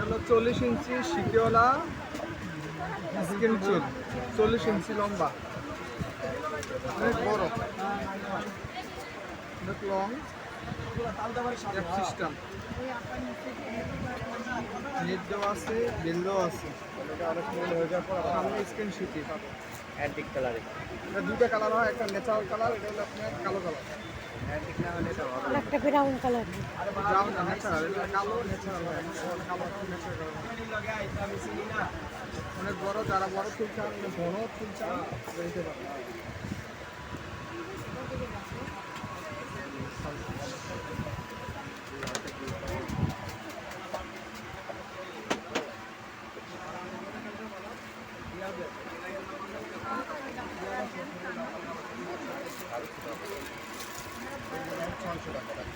হলো চল্লিশ ইঞ্চি স্কিন চুল চল্লিশ ইঞ্চি লম্বা। অনেক বড়। অনেক লং সিস্টেম নেট দেওয়া আছে বেল দেওয়া আছে। এটা সামনে স্ক্রিন শিটি অ্যান্টিক কালারে এটা দুইটা কালার হয় একটা ন্যাচারাল কালার এটা হলো আপনার কালো কালার অ্যান্টিক না হলে এটা একটা ব্রাউন কালার অনেক বড় ছয়শো টাকা।